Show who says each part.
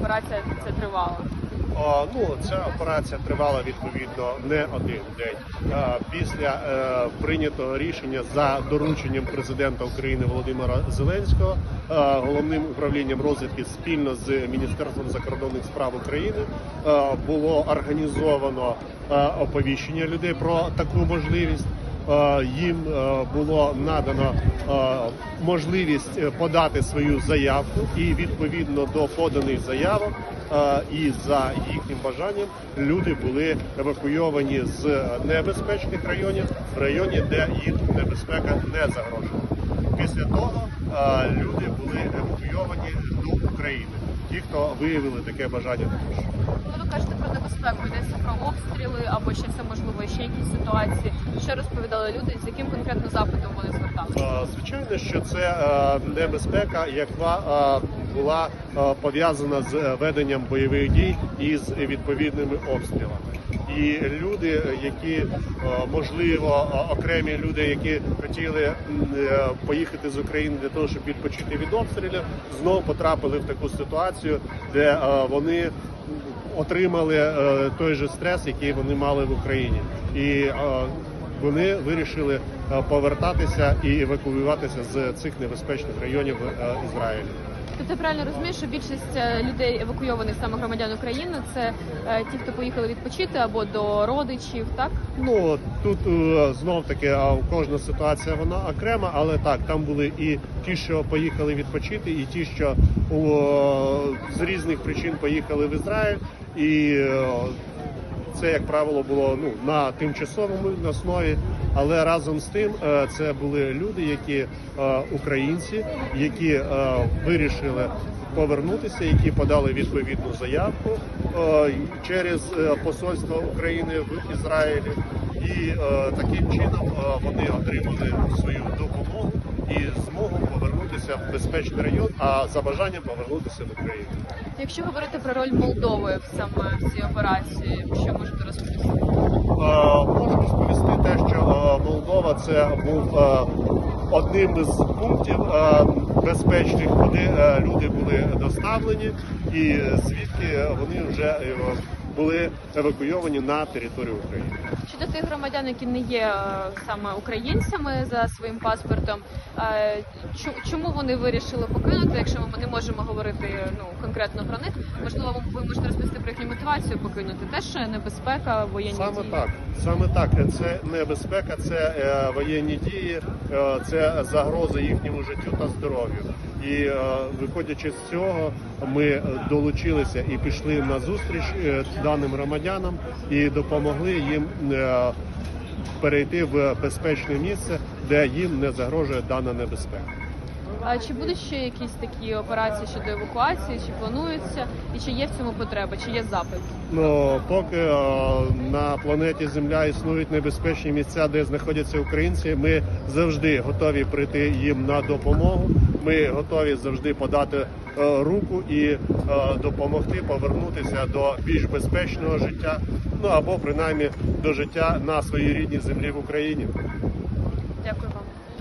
Speaker 1: операція це тривала?
Speaker 2: А, Ну, ця операція тривала відповідно не один день. А, Після е, прийнятого рішення за дорученням президента України Володимира Зеленського, е, головним управлінням розвідки спільно з Міністерством закордонних справ України е, було організовано е, оповіщення людей про таку можливість. Е, Їм е, було надано е, можливість подати свою заявку, і відповідно до поданих заявок і за їхнім бажанням люди були евакуйовані з небезпечних районів в районі, де їм небезпека не загрожувала. Після того люди були евакуйовані до України. Ті, хто виявили таке бажання, також.
Speaker 1: Ви кажете про небезпеку, про обстріли або ще це можливо ще якісь ситуації. Що розповідали люди, з яким конкретно запитом вони зверталися?
Speaker 2: Е, Звичайно, що це е, небезпека, яка е, була е, пов'язана з веденням бойових дій і з відповідними обстрілами. І люди, які можливо окремі люди, які хотіли поїхати з України для того, щоб відпочити від обстрілів, знову потрапили в таку ситуацію, де вони отримали е, той же стрес, який вони мали в Україні, і е, вони вирішили е, повертатися і евакуюватися з цих небезпечних районів Ізраїлю.
Speaker 1: Тобто правильно розумію, що більшість е, людей евакуйованих саме громадян України це е, ті, хто поїхали відпочити або до родичів, так?
Speaker 2: Ну тут знов таки кожна ситуація вона окрема, але так там були і ті, що поїхали відпочити, і ті, що о, з різних причин поїхали в Ізраїль, і е, це як правило було ну на тимчасовому основі. Але разом з тим е, це були люди, які е, українці, які е, вирішили повернутися, які подали відповідну заявку через посольство України в Ізраїлі, і таким чином вони отримали свою допомогу повернутися в безпечний район, а за бажанням повернутися в Україну.
Speaker 1: Якщо говорити про роль Молдови в саме в цій операції, що можете розповісти?
Speaker 2: Е, Можу розповісти те, що е, Молдова це був е, одним із пунктів безпечних, куди люди були доставлені, і звідки вони вже були евакуйовані на територію України.
Speaker 1: Щодо тих громадян, які не є е, саме українцями за своїм паспортом, е, чому вони вирішили покинути, якщо ми не можемо говорити ну конкретно про них? Можливо, ви можете розповісти про їхню мотивацію покинути. Теж небезпека, воєнні
Speaker 2: Саме
Speaker 1: дії.
Speaker 2: так, саме так. Це небезпека, це е, воєнні дії, е, це загроза їхньому життю та здоров'ю. І е, виходячи з цього, ми долучилися і пішли на зустріч даним громадянам і допомогли їм е, перейти в безпечне місце, де їм не загрожує дана небезпека.
Speaker 1: А чи будуть ще якісь такі операції щодо евакуації, чи плануються, і чи є в цьому потреба, чи є запит?
Speaker 2: Ну, поки е, на планеті Земля існують небезпечні місця, де знаходяться українці, ми завжди готові прийти їм на допомогу. Ми готові завжди подати е, руку і е, допомогти повернутися до більш безпечного життя, ну або принаймні до життя на своїй рідній землі в Україні.
Speaker 1: Дякую вам.